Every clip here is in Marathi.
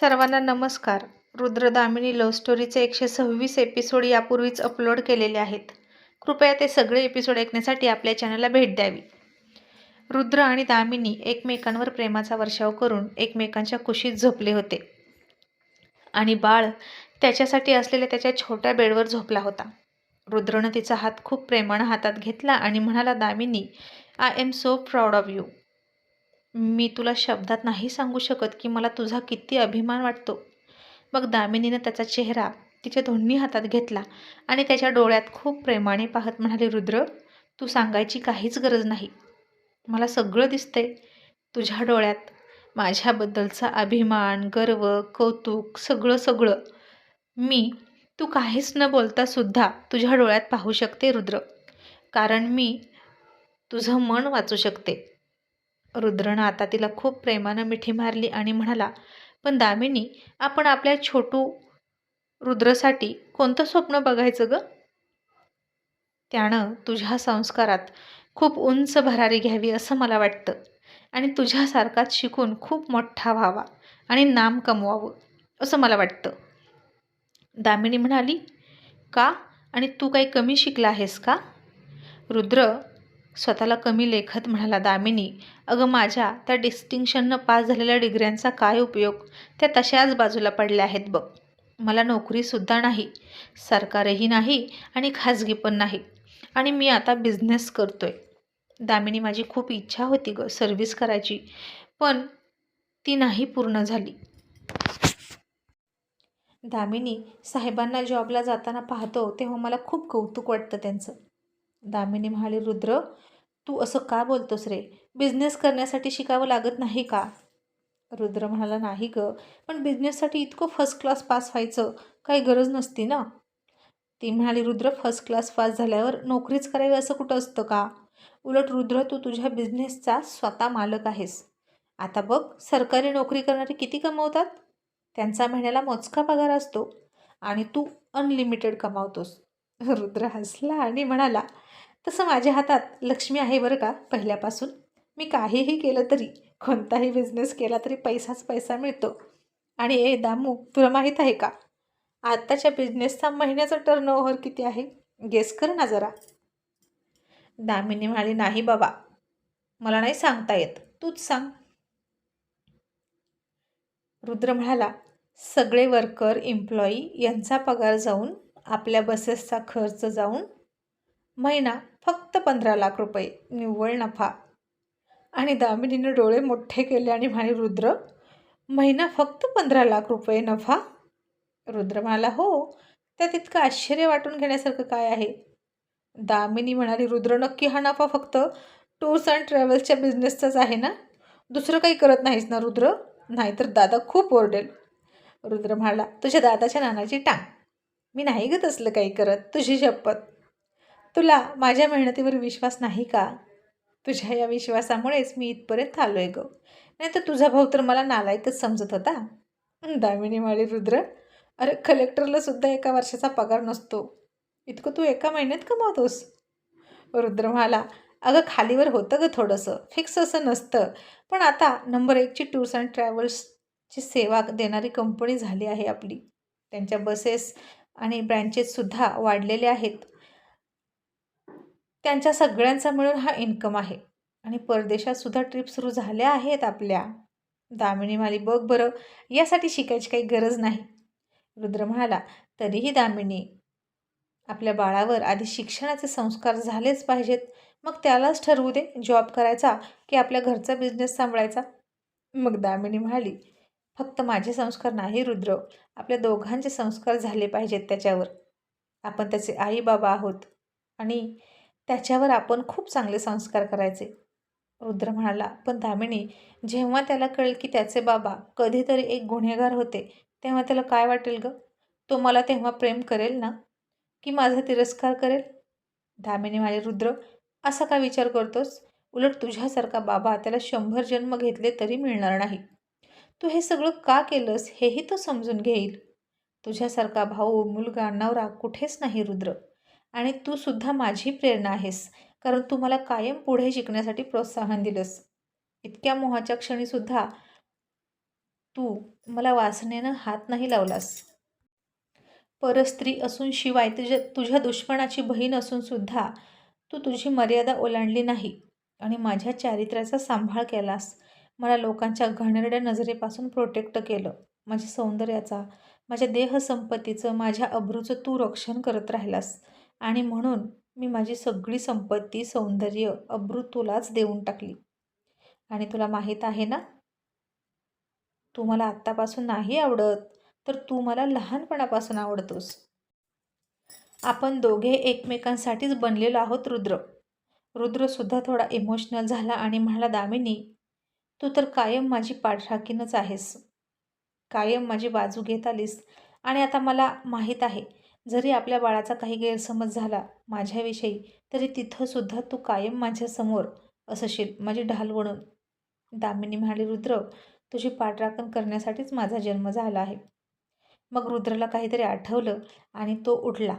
सर्वांना नमस्कार. रुद्रदामिनी लव्ह स्टोरीचे एकशे सव्वीस एपिसोड यापूर्वीच अपलोड केलेले आहेत. कृपया ते सगळे एपिसोड ऐकण्यासाठी आपल्या चॅनलला भेट द्यावी. रुद्र आणि दामिनी एकमेकांवर प्रेमाचा वर्षाव करून एकमेकांच्या कुशीत झोपले होते. आणि बाळ त्याच्यासाठी असलेल्या त्याच्या छोट्या बेडवर झोपला होता. रुद्रनं तिचा हात खूप प्रेमानं हातात घेतला आणि म्हणाला Damini I am so proud of you मी तुला शब्दात नाही सांगू शकत की मला तुझा किती अभिमान वाटतो. मग दामिनीनं त्याचा चेहरा तिच्या दोन्ही हातात घेतला आणि त्याच्या डोळ्यात खूप प्रेमाने पाहत म्हणाले रुद्र तू सांगायची काहीच गरज नाही. मला सगळं दिसतंय. तुझ्या डोळ्यात माझ्याबद्दलचा अभिमान गर्व कौतुक सगळं सगळं. मी तू काहीच न बोलता सुद्धा तुझ्या डोळ्यात पाहू शकते रुद्र. कारण मी तुझं मन वाचू शकते. रुद्रनं आता तिला खूप प्रेमानं मिठी मारली आणि म्हणाला पण दामिनी आपण आपल्या छोटू रुद्रसाठी कोणतं स्वप्न बघायचं ग? त्यानं तुझ्या संस्कारात खूप उंच भरारी घ्यावी असं मला वाटतं आणि तुझ्यासारखाच शिकून खूप मोठा व्हावा आणि नाम कमवावं असं मला वाटतं. दामिनी म्हणाली का? आणि तू काही कमी शिकला आहेस का? रुद्र स्वतःला कमी लेखत म्हणाला दामिनी. अगं माझ्या त्या डिस्टिंक्शननं पास झालेल्या डिग्र्यांचा काय उपयोग? त्या तशाच बाजूला पडल्या आहेत बघ. मला नोकरीसुद्धा नाही सरकारही नाही आणि खाजगी पण नाही. आणि मी आता बिझनेस करतो आहे दामिनी माझी खूप इच्छा होती ग सर्व्हिस करायची पण ती नाही पूर्ण झाली. दामिनी साहेबांना जॉबला जाताना पाहतो तेव्हा मला खूप कौतुक वाटतं त्यांचं. दामिनी म्हणाली रुद्र तू असं का बोलतोस रे? बिझनेस करण्यासाठी शिकावं लागत नाही का? रुद्र म्हणाला नाही ग. पण बिझनेससाठी इतकं फर्स्ट क्लास पास व्हायचं काही गरज नसती ना? ती म्हणाली रुद्र फर्स्ट क्लास पास झाल्यावर नोकरीच करावी असं कुठं असतं का? उलट रुद्र तू तुझ्या बिझनेसचा स्वतः मालक आहेस. आता बघ सरकारी नोकरी करणारे किती कमवतात? त्यांचा महिन्याला मोजका पगार असतो आणि तू अनलिमिटेड कमावतोस. रुद्र हसला आणि म्हणाला तसं माझ्या हातात लक्ष्मी आहे बरं का पहिल्यापासून. मी काहीही केलं तरी कोणताही बिझनेस केला तरी पैसाच पैसा मिळतो. आणि ए दामू तुला माहीत आहे का? आत्ताच्या बिझनेसचा महिन्याचा टर्न ओव्हर किती आहे? गेस कर ना जरा. दामिनी म्हणाली नाही बाबा. मला नाही सांगता येत. तूच सांग. रुद्र म्हणाला सगळे वर्कर एम्प्लॉई यांचा पगार जाऊन आपल्या बसेसचा खर्च जाऊन महिना फक्त पंधरा लाख रुपये निव्वळ नफा. आणि दामिनीनं डोळे मोठे केले आणि म्हणे रुद्र महिना फक्त पंधरा लाख रुपये नफा? रुद्र म्हणाला हो. त्यात इतकं आश्चर्य वाटून घेण्यासारखं काय आहे? दामिनी म्हणाली रुद्र नक्की हा नफा फक्त टूर्स अँड ट्रॅव्हल्सच्या बिझनेसचाच आहे ना? दुसरं काही करत नाहीस ना रुद्र? नाहीतर दादा खूप ओरडेल. रुद्र म्हणाला तुझ्या दादाच्या नानाची टांग. मी नाही ग तसलं काही करत. तुझी शपथ. तुला माझ्या मेहनतीवर विश्वास नाही का? तुझ्या या विश्वासामुळेच मी इथपर्यंत आलो आहे ग. नाही तर तुझा भाऊ तर मला नालायकच समजत होता. दामिनी माळी रुद्र. अरे कलेक्टरला सुद्धा एका वर्षाचा पगार नसतो. इतकं तू एका महिन्यात कमावतोस? रुद्र म्हणाला अगं खालीवर होतं ग थोडंसं. फिक्स असं नसतं. पण आता नंबर एकची टूर्स अँड ट्रॅव्हल्सची सेवा देणारी कंपनी झाली आहे आपली. त्यांच्या बसेस आणि ब्रँचेससुद्धा वाढलेले आहेत. त्यांच्या सगळ्यांचा मिळून हा इन्कम आहे. आणि परदेशात सुद्धा ट्रिप सुरू झाल्या आहेत आपल्या. दामिनी माली बघ बरं यासाठी शिकायची काही गरज नाही. रुद्र म्हणाला तरीही दामिनी आपल्या बाळावर आधी शिक्षणाचे संस्कार झालेच पाहिजेत. मग त्यालाच ठरवू दे जॉब करायचा की आपल्या घरचा बिझनेस सांभाळायचा. मग दामिनी म्हणाली फक्त माझे संस्कार नाही रुद्र आपल्या दोघांचे संस्कार झाले पाहिजेत त्याच्यावर. आपण त्याचे आई बाबा आहोत. आणि त्याच्यावर आपण खूप चांगले संस्कार करायचे. रुद्र म्हणाला पण दामिनी जेव्हा त्याला कळेल की त्याचे बाबा कधीतरी एक गुन्हेगार होते तेव्हा त्याला काय वाटेल ग? तो मला तेव्हा प्रेम करेल ना? की माझा तिरस्कार करेल? दामिनी म्हणाले रुद्र असा का विचार करतोस? उलट तुझ्यासारखा बाबा त्याला शंभर जन्म घेतले तरी मिळणार नाही. तू हे सगळं का केलंस हेही तो समजून घेईल. तुझ्यासारखा भाऊ मुलगा नवरा कुठेच नाही रुद्र. आणि तू सुद्धा माझी प्रेरणा आहेस कारण तू मला कायम पुढे शिकण्यासाठी प्रोत्साहन दिलंस. इतक्या मोहाच्या क्षणीसुद्धा तू मला वासनेनं हात नाही लावलास. परस्त्री असून शिवाय तुझ्या तुझ्या दुश्मनाची बहीण असून सुद्धा तू तुझी मर्यादा ओलांडली नाही आणि माझ्या चारित्र्याचा सांभाळ केलास. मला लोकांच्या घाणेरड्या नजरेपासून प्रोटेक्ट केलं. माझ्या सौंदर्याचा माझ्या देहसंपत्तीचं माझ्या अब्रूचं तू रक्षण करत राहिलास. आणि म्हणून मी माझी सगळी संपत्ती सौंदर्य अब्रू तुलाच देऊन टाकली. आणि तुला माहीत आहे ना? तू मला आत्तापासून नाही आवडत तर तू मला लहानपणापासून आवडतोस. आपण दोघे एकमेकांसाठीच बनलेलो आहोत रुद्र. रुद्रसुद्धा थोडा इमोशनल झाला आणि म्हणाला दामिनी तू तर कायम माझी पाठराखीनच आहेस. कायम माझी बाजू घेत आलीस. आणि आता मला माहीत आहे जरी आपल्या बाळाचा काही गैरसमज झाला माझ्याविषयी तरी तिथंसुद्धा तू कायम माझ्यासमोर असशील माझी ढाल बनून दामिनी म्हणाली रुद्र तुझी पाठराखण करण्यासाठीच माझा जन्म झाला आहे. मग रुद्रला काहीतरी आठवलं आणि तो उठला.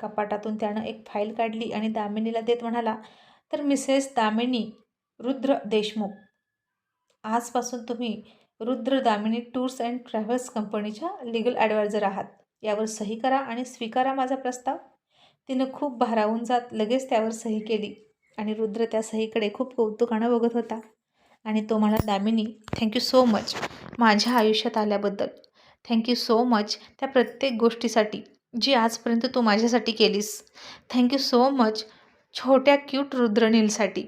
कपाटातून त्यानं एक फाईल काढली आणि दामिनीला देत म्हणाला तर मिसेस दामिनी रुद्र देशमुख आजपासून तुम्ही Rudra Damini tours and travels कंपनीच्या लिगल ॲडवायझर आहात. यावर सही करा आणि स्वीकारा माझा प्रस्ताव. तिनं खूप भारावून जात लगेच त्यावर सही केली आणि रुद्र त्या सहीकडे खूप कौतुकानं बघत होता. आणि तो मला दामिनी थँक्यू सो मच माझ्या आयुष्यात आल्याबद्दल. थँक्यू सो मच त्या प्रत्येक गोष्टीसाठी जी आजपर्यंत तू माझ्यासाठी केलीस. थँक्यू सो मच छोट्या क्यूट रुद्रनीलसाठी.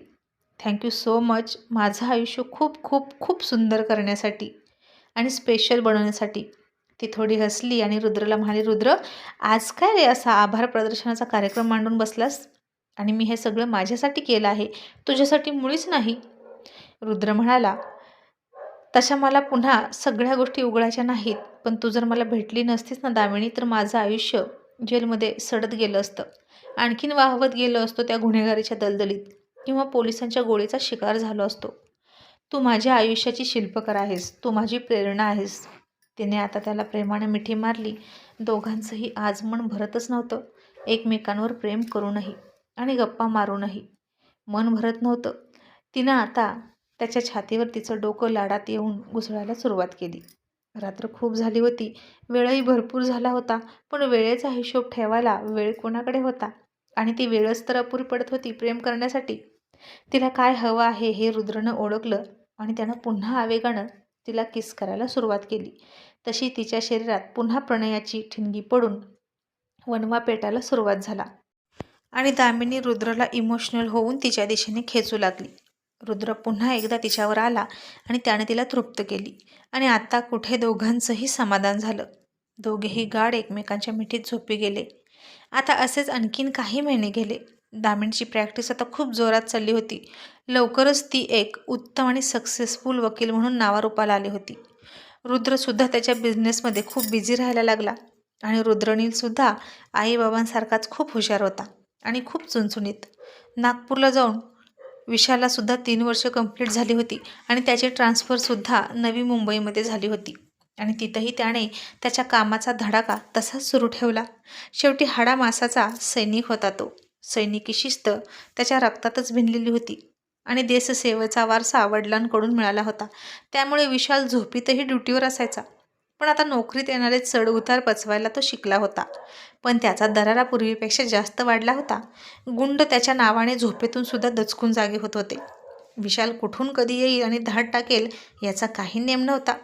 थँक्यू सो मच माझं आयुष्य खूप खूप खूप सुंदर करण्यासाठी आणि स्पेशल बनवण्यासाठी. ती थोडी हसली आणि रुद्रला म्हणाली रुद्र आज काय रे असा आभार प्रदर्शनाचा कार्यक्रम मांडून बसलास? आणि मी हे सगळं माझ्यासाठी केलं आहे तुझ्यासाठी मुळीच नाही. रुद्र म्हणाला तशा मला पुन्हा सगळ्या गोष्टी उघडायच्या नाहीत पण तू जर मला भेटली नसतीस ना दामिनी तर माझं आयुष्य जेलमध्ये सडत गेलं असतं. आणखीन वाहवत गेलं असतो त्या गुन्हेगारीच्या दलदलीत किंवा पोलिसांच्या गोळीचा शिकार झालो असतो. तू माझ्या आयुष्याची शिल्पकार आहेस तू माझी प्रेरणा आहेस. तिने आता त्याला प्रेमाने मिठी मारली. दोघांचंही आज मन भरतच नव्हतं. एकमेकांवर प्रेम करूनही आणि गप्पा मारूनही मन भरत नव्हतं. तिनं आता त्याच्या छातीवर तिचं डोकं लाडात येऊन घुसळायला सुरुवात केली. रात्र खूप झाली होती. वेळही भरपूर झाला होता पण वेळेचा हिशोब ठेवायला वेळ कोणाकडे होता? आणि ती वेळच तर अपुरी पडत होती प्रेम करण्यासाठी. तिला काय हवं आहे हे रुद्रनं ओळखलं आणि त्यानं पुन्हा आवेगानं तिला किस करायला सुरुवात केली. तशी तिच्या शरीरात पुन्हा प्रणयाची ठिणगी पडून वनवा पेटायला सुरुवात झाला. आणि दामिनी रुद्रला इमोशनल होऊन तिच्या दिशेने खेचू लागली. रुद्र पुन्हा एकदा तिच्यावर आला आणि त्याने तिला तृप्त केली. आणि आता कुठे दोघांचंही समाधान झालं. दोघेही गाढ एकमेकांच्या मिठीत झोपी गेले. आता असेच आणखीन काही महिने गेले. दामिनीची प्रॅक्टिस आता खूप जोरात चालली होती. लवकरच ती एक उत्तम आणि सक्सेसफुल वकील म्हणून नावारूपाला आली होती. रुद्रसुद्धा त्याच्या बिझनेसमध्ये खूप बिझी राहायला लागला. आणि रुद्रनीलसुद्धा आईबाबांसारखाच खूप हुशार होता आणि खूप चुणचुणीत. नागपूरला जाऊन विशालासुद्धा तीन वर्ष कंप्लीट झाली होती आणि त्याची ट्रान्सफरसुद्धा नवी मुंबईमध्ये झाली होती. आणि तिथंही त्याने त्याच्या कामाचा धडाका तसाच सुरू ठेवला. शेवटी हाडामासाचा सैनिक होता तो. सैनिकी शिस्त त्याच्या रक्तातच भिनलेली होती आणि देशसेवेचा वारसा वडिलांकडून मिळाला होता. त्यामुळे विशाल झोपीतही ड्युटीवर असायचा. पण आता नोकरीत येणारे चढउतार पचवायला तो शिकला होता. पण त्याचा दरारा पूर्वीपेक्षा जास्त वाढला होता. गुंड त्याच्या नावाने झोपेतून सुद्धा दचकून जागे होत होते. विशाल कुठून कधी येईल आणि धाड टाकेल याचा काही नेम नव्हता.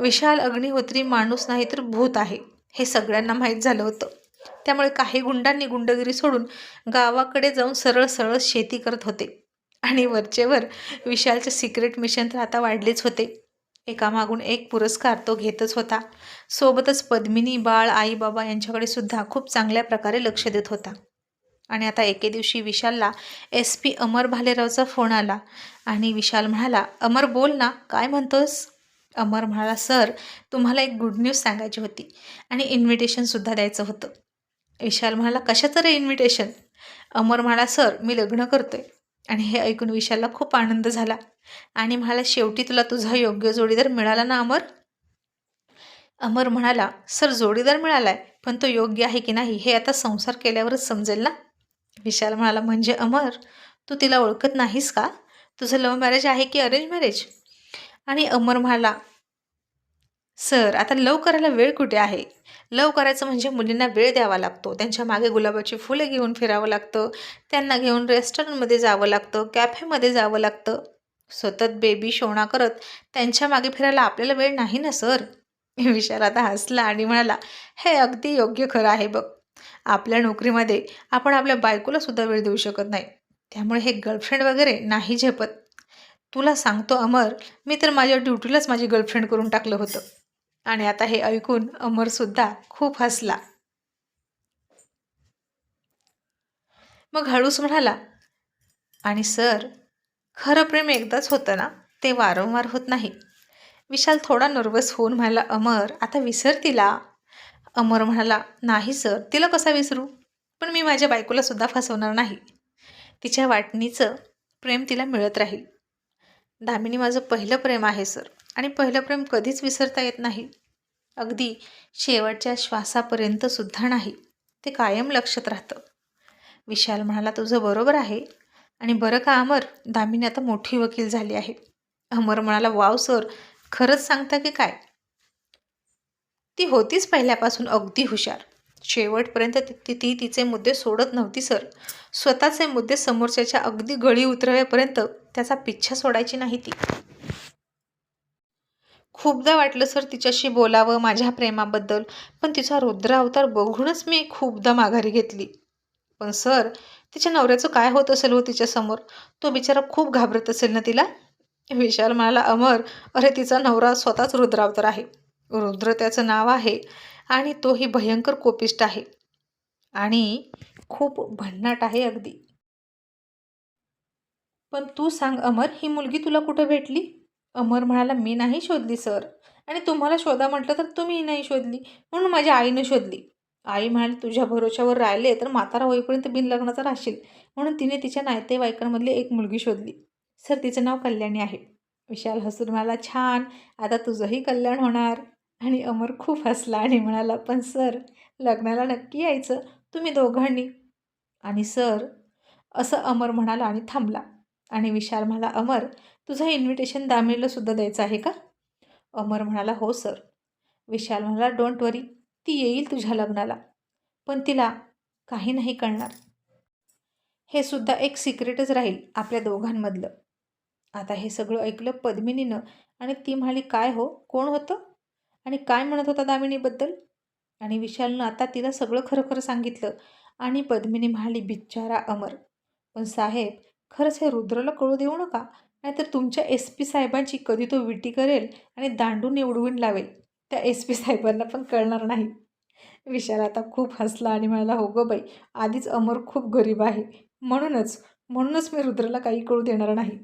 विशाल अग्निहोत्री माणूस नाही तर भूत आहे हे सगळ्यांना माहीत झालं होतं. त्यामुळे काही गुंडांनी गुंडगिरी सोडून गावाकडे जाऊन सरळ सरळ शेती करत होते. आणि वरचेवर विशालचे सिक्रेट मिशन तर आता वाढलेच होते. एकामागून एक पुरस्कार तो घेतच होता. सोबतच पद्मिनी बाळ आई बाबा यांच्याकडे सुद्धा खूप चांगल्या प्रकारे लक्ष देत होता. आणि आता एके दिवशी विशालला एस पी अमर भालेरावचा फोन आला. आणि विशाल म्हणाला अमर बोल ना काय म्हणतोस? अमर म्हणाला सर तुम्हाला एक गुड न्यूज सांगायची होती. आणि इन्व्हिटेशनसुद्धा द्यायचं होतं. विशाल म्हणाला कशाचं रे इन्व्हिटेशन अमर म्हणाला सर मी लग्न करतोय. आणि हे ऐकून विशालला खूप आनंद झाला. आणि म्हणाला शेवटी तुला तुझा योग्य जोडीदार मिळाला ना अमर अमर म्हणाला सर जोडीदार मिळालाय पण तो योग्य आहे की नाही हे आता संसार केल्यावरच समजेल ना? विशाल म्हणाला म्हणजे अमर तू तिला ओळखत नाहीस का? तुझं लव्ह मॅरेज आहे की अरेंज मॅरेज? आणि अमर म्हणाला सर आता लव करायला वेळ कुठे आहे? लव करायचं म्हणजे मुलींना वेळ द्यावा लागतो. त्यांच्या मागे गुलाबाची फुले घेऊन फिरावं लागतं. त्यांना घेऊन रेस्टॉरंटमध्ये जावं लागतं कॅफेमध्ये जावं लागतं. सतत बेबी शोणा करत त्यांच्या मागे फिरायला आपल्याला वेळ नाही ना सर? विशाल आता हसला आणि म्हणाला हे अगदी योग्य खरं आहे बघ. आपल्या नोकरीमध्ये आपण आपल्या बायकोला सुद्धा वेळ देऊ शकत नाही. त्यामुळे हे गर्लफ्रेंड वगैरे नाही झेपत. तुला सांगतो अमर मी तर माझ्या ड्युटीलाच माझी गर्लफ्रेंड करून टाकलं होतं. आणि आता हे ऐकून अमरसुद्धा खूप हसला. मग हळूच म्हणाला आणि सर खरं प्रेम एकदाच होतं ना? ते वारंवार होत नाही. विशाल थोडा नर्वस होऊन म्हणाला अमर आता विसर तिला. अमर म्हणाला नाही सर तिला कसा विसरू? पण मी माझ्या बायकोला सुद्धा फसवणार नाही. तिच्या वाटणीचं प्रेम तिला मिळत राहील. दामिनी माझं पहिलं प्रेम आहे सर. आणि पहिलं प्रेम कधीच विसरता येत नाही. अगदी शेवटच्या श्वासापर्यंत सुद्धा नाही. ते कायम लक्षात राहतं. विशाल म्हणाला तुझं बरोबर आहे. आणि बरं का अमर? दामिनी आता मोठी वकील झाली आहे. अमर म्हणाला वाव सर खरंच सांगता की काय? ती होतीच पहिल्यापासून अगदी हुशार. शेवटपर्यंत ती ती तिचे मुद्दे सोडत नव्हती सर. स्वतःचे मुद्दे समोरच्याच्या अगदी गळी उतरवेपर्यंत त्याचा पिच्छा सोडायची नाही ती. खूपदा वाटलं सर तिच्याशी बोलावं माझ्या प्रेमाबद्दल. पण तिचा रुद्र अवतार बघूनच मी खूपदा माघारी घेतली. पण सर तिच्या नवऱ्याचं काय होत असेल हो तिच्यासमोर तो बिचारा खूप घाबरत असेल ना तिला? विशाल म्हणाला अमर अरे तिचा नवरा स्वतःच रुद्रावतार आहे. रुद्र त्याचं नाव आहे आणि तोही भयंकर कोपिष्ट आहे. आणि खूप भन्नाट आहे अगदी. पण तू सांग अमर ही मुलगी तुला कुठं भेटली? अमर म्हणाला मी नाही शोधली सर. आणि तुम्हाला शोधा म्हटलं तर तुम्ही नाही शोधली. म्हणून माझ्या आईनं शोधली. आई म्हणाली तुझ्या भरोशावर राहिले तर म्हातारा होईपर्यंत बिनलग्नाचा राहशील. म्हणून तिने तिच्या नातेवाईकांमधली एक मुलगी शोधली. सर तिचं नाव कल्याणी आहे. विशाल हसून म्हणाला छान आता तुझंही कल्याण होणार. आणि अमर खूप हसला आणि म्हणाला पण सर लग्नाला नक्की यायचं तुम्ही दोघांनी. आणि सर असं अमर म्हणाला आणि थांबला. आणि विशाल म्हणाला अमर तुझं इन्व्हिटेशन दामिनीला सुद्धा द्यायचं आहे का? अमर म्हणाला हो सर विशाल म्हणाला डोंट वरी ती येईल तुझ्या लग्नाला. पण तिला काही नाही कळणार. हे सुद्धा एक सिक्रेटच राहील आपल्या दोघांमधलं. आता हे सगळं ऐकलं पद्मिनीनं आणि ती म्हणाली काय हो? कोण होतं? आणि काय म्हणत होता दामिनीबद्दल? आणि विशालनं आता तिला सगळं खरं खरं सांगितलं आणि पद्मिनी म्हणाली बिचारा अमर. पण साहेब खरंच हे रुद्रला कळू देऊ नका? नाहीतर तुमच्या एस पी साहेबांची कधी तो विटी करेल आणि दांडून निवडवून लावेल. त्या एस पी साहेबांना पण कळणार नाही. विशाल आता खूप हसला आणि म्हणाला हो गं बाई आधीच अमर खूप गरीब आहे. म्हणूनच म्हणूनच मी रुद्रला काही कळू देणार नाही.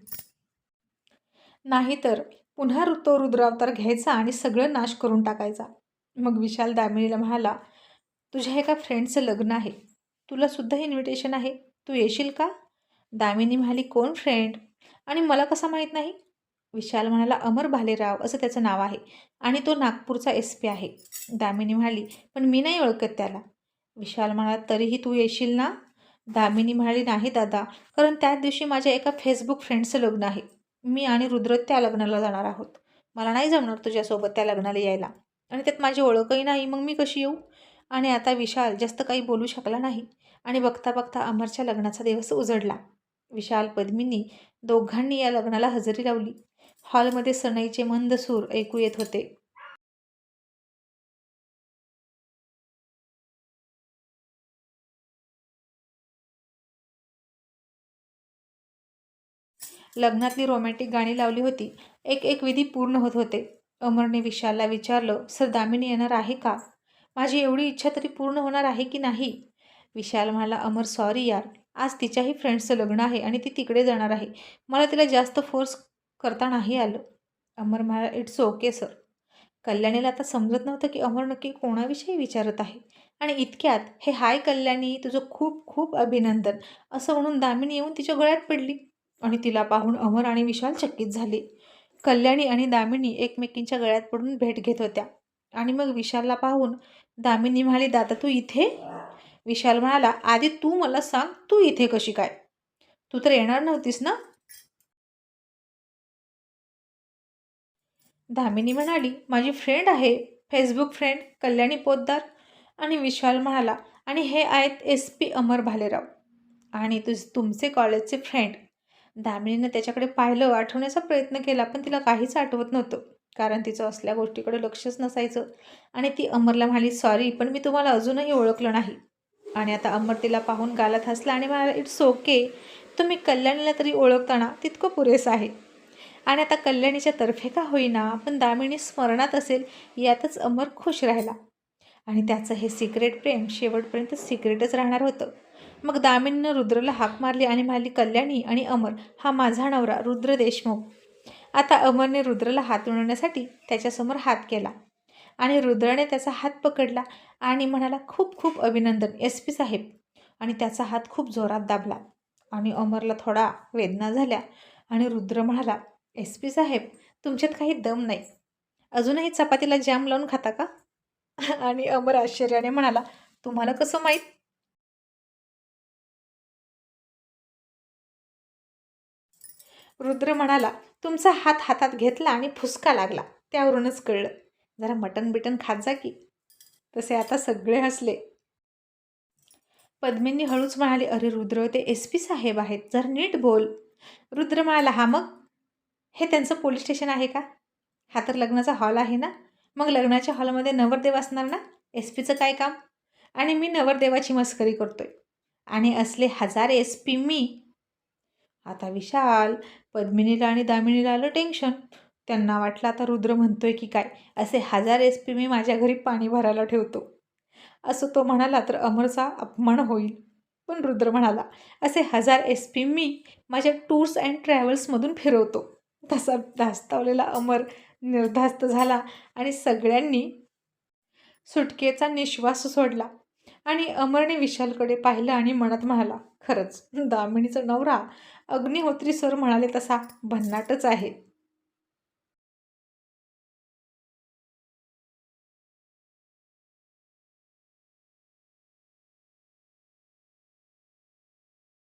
नाहीतर पुन्हा तो रुद्रावतार घ्यायचा आणि सगळं नाश करून टाकायचा. मग विशाल दामिनीला म्हणाला तुझ्या एका फ्रेंडचं लग्न आहे. तुलासुद्धा इन्व्हिटेशन आहे. तू येशील का? दामिनी म्हणाली कोण फ्रेंड आणि मला कसा माहीत नाही? विशाल म्हणाला अमर भालेराव असं त्याचं नाव आहे. आणि तो नागपूरचा एस पी आहे. दामिनी म्हणाली पण मी नाही ओळखत त्याला. विशाल म्हणाला तरीही तू येशील ना? दामिनी म्हणाली नाही दादा कारण त्याच दिवशी माझ्या एका फेसबुक फ्रेंडचं लग्न आहे. मी आणि रुद्र त्या लग्नाला जाणार आहोत. मला नाही जमणार तुझ्यासोबत त्या लग्नाला यायला. आणि त्यात माझी ओळखही नाही मग मी कशी येऊ? आणि आता विशाल जास्त काही बोलू शकला नाही. आणि बघता बघता अमरच्या लग्नाचा दिवस उजडला. विशाल पद्मिनी दोघांनी या लग्नाला हजेरी लावली. हॉलमध्ये सनईचे मंद सूर ऐकू येत होते. लग्नातली रोमॅन्टिक गाणी लावली होती. एक एक विधी पूर्ण होत होते. अमरने विशालला विचारलं सर दामिनी येणार आहे का? माझी एवढी इच्छा तरी पूर्ण होणार आहे की नाही? विशाल म्हणाला अमर सॉरी यार. आज तिच्याही फ्रेंड्सचं लग्न आहे आणि ती तिकडे जाणार आहे. मला तिला जास्त फोर्स करता नाही आलं. अमर म्हणाला इट्स ओके सर कल्याणीला आता समजत नव्हतं की अमर नक्की कोणाविषयी विचारत आहे. आणि इतक्यात हे हाय कल्याणी तुझं खूप खूप अभिनंदन. असं म्हणून दामिनी येऊन तिच्या गळ्यात पडली आणि तिला पाहून अमर आणि विशाल चकित झाले. कल्याणी आणि दामिनी एकमेकींच्या गळ्यात पडून भेट घेत होत्या. आणि मग विशालला पाहून दामिनी म्हणाली दादा तू इथे? विशाल म्हणाला आधी तू मला सांग तू इथे कशी काय? तू तर येणार नव्हतीस ना? दामिनी म्हणाली माझी फ्रेंड आहे फेसबुक फ्रेंड कल्याणी पोद्दार आणि विशाल म्हणाला आणि हे आहेत एस पी अमर भालेराव. आणि तुझ तुमचे कॉलेजचे फ्रेंड दामिनीनं त्याच्याकडे पाहिलं आठवण्याचा प्रयत्न केला पण तिला काहीच आठवत नव्हतं कारण तिचं असल्या गोष्टीकडे लक्षच नसायचं. आणि ती अमरला म्हणाली सॉरी पण मी तुम्हाला अजूनही ओळखलं नाही. आणि आता अमर तिला पाहून गालात हसला आणि म्हणाला इट्स ओके तुम्ही कल्याणीला तरी ओळखताना तितकं पुरेसं आहे. आणि आता कल्याणीच्या तर्फे का होईना पण दामिनी स्मरणात असेल यातच अमर खुश राहिला. आणि त्याचं हे सिक्रेट प्रेम शेवटपर्यंत सिक्रेटच राहणार होतं. मग दामिनीनं रुद्रला हाक मारली आणि म्हणाली कल्याणी आणि अमर हा माझा नवरा रुद्र देशमुख. आता अमरने रुद्रला हात मिळवण्यासाठी त्याच्यासमोर हात केला. आणि रुद्राने त्याचा हात पकडला आणि म्हणाला खूप खूप अभिनंदन एस पी साहेब. आणि त्याचा हात खूप जोरात दाबला आणि अमरला थोडा वेदना झाल्या आणि रुद्र म्हणाला एस पी साहेब तुमच्यात काही दम नाही. अजूनही चपातीला जॅम लावून खाता का? आणि अमर आश्चर्याने म्हणाला तुम्हाला कसं माहीत? रुद्र म्हणाला तुमचा हात हातात घेतला आणि फुसका लागला त्यावरूनच कळलं. जरा मटण बिटन खात जा की. तसे आता सगळे हसले. पद्मिनी हळूच म्हणाली अरे रुद्र ते एस पी साहेब आहेत. जर नीट बोल. रुद्र म्हणाला हा मग? हे त्यांचं पोलीस स्टेशन आहे का? हा तर लग्नाचा हॉल आहे ना? मग लग्नाच्या हॉलमध्ये नवरदेव असणार ना? एस पीचं काय काम? आणि मी नवरदेवाची मस्करी करतोय. आणि असले हजार एस पी मी. आता विशाल पद्मिनीला आणि दामिनीला आलं टेन्शन. त्यांना वाटलं आता रुद्र म्हणतोय की काय? असे हजार एस पी मी माझ्या घरी पाणी भरायला ठेवतो. असं तो म्हणाला तर अमरचा अपमान होईल. पण रुद्र म्हणाला असे हजार एस पी मी माझ्या टूर्स अँड ट्रॅव्हल्समधून फिरवतो. तसा धास्तावलेला अमर निर्धास्त झाला आणि सगळ्यांनी सुटकेचा निश्वास सोडला. आणि अमरने विशालकडे पाहिलं आणि मनात म्हणाला खरंच दामिणीचा नवरा अग्निहोत्री सर म्हणाले तसा भन्नाटच आहे.